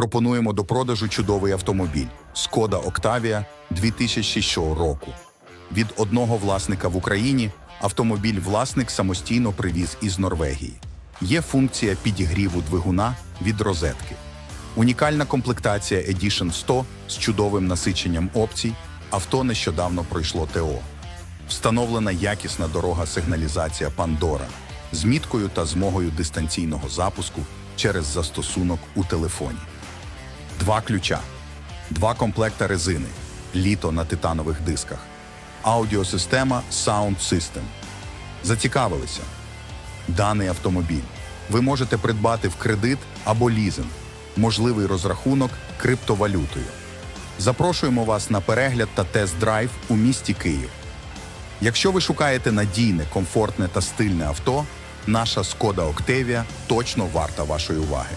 Пропонуємо до продажу чудовий автомобіль Skoda Octavia 2006 року. Від одного власника в Україні автомобіль власник самостійно привіз із Норвегії. Є функція підігріву двигуна від розетки. Унікальна комплектація Edition 100 з чудовим насиченням опцій. Авто нещодавно пройшло ТО. Встановлена якісна дорога сигналізація Pandora з міткою та змогою дистанційного запуску через застосунок у телефоні. Два ключа, два комплекта резини, літо на титанових дисках, аудіосистема Sound System. Зацікавилися? Даний автомобіль ви можете придбати в кредит або лізинг, можливий розрахунок криптовалютою. Запрошуємо вас на перегляд та тест-драйв у місті Київ. Якщо ви шукаєте надійне, комфортне та стильне авто, наша Skoda Octavia точно варта вашої уваги.